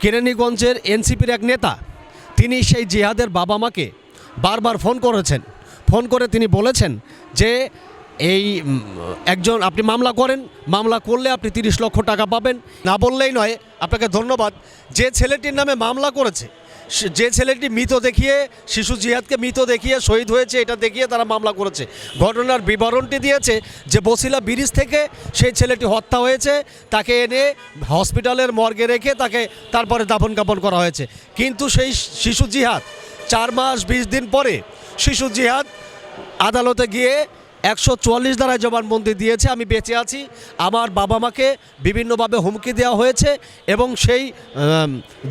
কেরানীগঞ্জের এনসিপির এক নেতা, তিনি সেই জিহাদের বাবা মাকে বারবার ফোন করেছেন। ফোন করে তিনি বলেছেন যে, এই একজন আপনি মামলা করেন, মামলা করলে আপনি তিরিশ লক্ষ টাকা পাবেন। না বললেই নয়, আপনাকে ধন্যবাদ। যে ছেলেটির নামে মামলা করেছে যে ছেলেটি মৃত দেখিয়ে, শিশু জিহাদকে মৃত দেখিয়ে শহীদ হয়েছে, এটা দেখিয়ে তারা মামলা করেছে। ঘটনার বিবরণটি দিয়েছে যে বসিলা ব্রিজ থেকে সেই ছেলেটি হত্যা হয়েছে, তাকে এনে হসপিটালের মর্গে রেখে তাকে তারপরে দাফন কাপন করা হয়েছে। কিন্তু সেই শিশু জিহাদ, চার মাস বিশ দিন পরে শিশু জিহাদ আদালতে গিয়ে একশো চুয়াল্লিশ দ্বারায় জবানবন্দি দিয়েছে, আমি বেঁচে আছি। আমার বাবা মাকে বিভিন্নভাবে হুমকি দেওয়া হয়েছে এবং সেই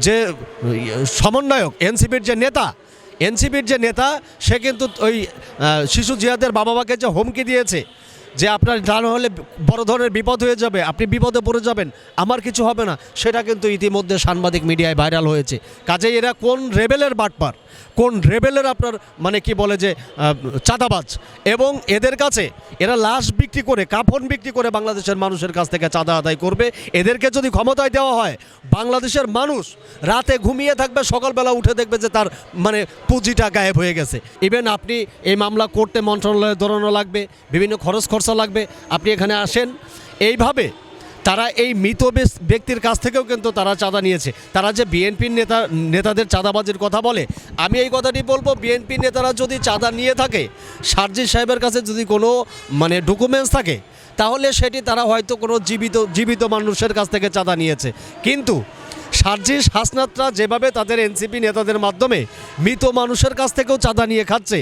যে, সমন্বয়ক, এনসিপির যে নেতা, এনসিপির যে নেতা, সে কিন্তু ওই শিশু জিয়াদের বাবা মাকে যে হুমকি দিয়েছে যে আপনার না হলে বড় ধরনের বিপদ হয়ে যাবে, আপনি বিপদে পড়ে যাবেন, আমার কিছু হবে না। সেটা কিন্তু ইতিমধ্যে সাংবাদিক মিডিয়ায় ভাইরাল হয়েছে। কাজেই এরা কোন রেবেলের বাটপার, কোন রেবেলের আপনার মানে কি বলে যে চাঁদাবাজ? এবং এদের কাছে এরা লাশ বিক্রি করে, কাফন বিক্রি করে বাংলাদেশের মানুষের কাছ থেকে চাঁদা আদায় করবে। এদেরকে যদি ক্ষমতায় দেওয়া হয়, বাংলাদেশের মানুষ রাতে ঘুমিয়ে থাকবে, সকালবেলা উঠে দেখবে যে তার মানে পুঁজিটা গায়েব হয়ে গেছে। ইভেন আপনি এই মামলা করতে মন্ত্রণালয়ে দৌড়ানো লাগবে, বিভিন্ন খরচ খরচা লাগবে। আপনি এখানে আসেন। এইভাবে তারা এই মৃত ব্যক্তির কাছ থেকেও কিন্তু তারা চাঁদা নিয়েছে। তারা যে বিএনপির নেতা, নেতাদের চাঁদাবাজির কথা বলে, আমি এই কথাটি বলব বিএনপি নেতারা যদি চাঁদা নিয়ে থাকে সার্জিস সাহেবের কাছে যদি কোনো মানে ডকুমেন্টস থাকে, তাহলে সেটি তারা হয়তো কোনো জীবিত জীবিত মানুষের কাছ থেকে চাঁদা নিয়েছে। কিন্তু সার্জিস হাসনাতরা যেভাবে তাদের এনসিপি নেতাদের মাধ্যমে মৃত মানুষের কাছ থেকেও চাঁদা নিয়ে খাচ্ছে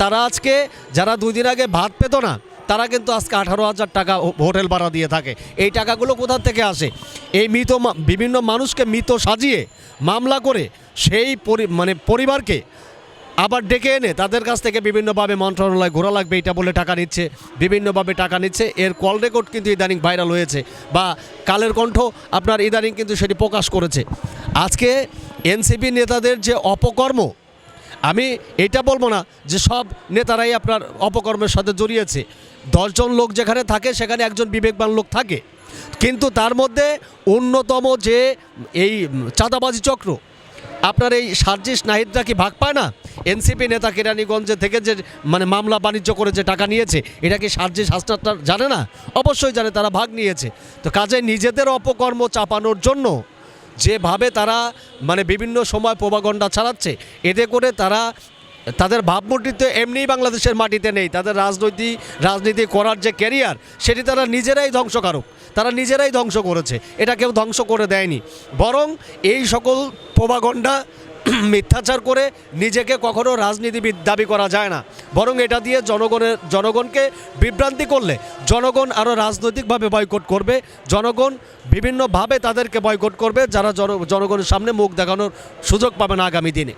তারা আজকে, যারা দুই দিন আগে ভাত পেত না তারা কিন্তু আজকে আঠারো হাজার টাকা হোটেল ভাড়া দিয়ে থাকে। এই টাকাগুলো কোথা থেকে আসে? এই মৃত বিভিন্ন মানুষকে মৃত সাজিয়ে মামলা করে সেই মানে পরিবারকে আবার ডেকে এনে তাদের কাছ থেকে বিভিন্নভাবে মন্ত্রণালয় ঘোরা লাগবে, এটা বলে টাকা নিচ্ছে, বিভিন্নভাবে টাকা নিচ্ছে। এর কল রেকর্ড কিন্তু ইদানিং ভাইরাল হয়েছে বা কালের কণ্ঠ আপনার ইদানিং কিন্তু সেটি প্রকাশ করেছে। আজকে এনসিপি নেতাদের যে অপকর্ম, আমি এটা বলব না যে সব নেতারাই আপনার অপকর্মের সাথে জড়িয়েছে। দশজন লোক যেখানে থাকে, সেখানে একজন বিবেকবান লোক থাকে। কিন্তু তার মধ্যে অন্যতম যে এই চাঁদাবাজি চক্র, আপনার এই সার্জিস নাহিদরা কি ভাগ পায় না? এনসিপি নেতা কেরানীগঞ্জে থেকে যে মানে মামলা বাণিজ্য করে যে টাকা নিয়েছে, এটা কি সার্জিস হাসনাত জানে না? অবশ্যই জানে, তারা ভাগ নিয়েছে। তো কাজে নিজেদের অপকর্ম চাপানোর জন্য যেভাবে তারা মানে বিভিন্ন সময় প্রভাগণ্ডা ছাড়াচ্ছে এতে করে তারা তাদের ভাবমূর্তি তো এমনিই বাংলাদেশের মাটিতে নেই। তাদের রাজনৈতিক রাজনীতি করার যে ক্যারিয়ার সেটি তারা নিজেরাই ধ্বংসকারক তারা নিজেরাই ধ্বংস করেছে। এটা কেউ ধ্বংস করে দেয়নি। বরং এই সকল প্রভাগণ্ডা মিথ্যাচার করে নিজেকে কখনো রাজনীতিবিদ দাবি করা যায় না। বরং এটা দিয়ে জনগণের, জনগণকে বিভ্রান্তি করলে জনগণ আরও রাজনৈতিকভাবে বয়কট করবে। জনগণ বিভিন্নভাবে তাদেরকে বয়কট করবে, যারা জন, জনগণের সামনে মুখ দেখানোর সুযোগ পাবে না আগামী দিনে।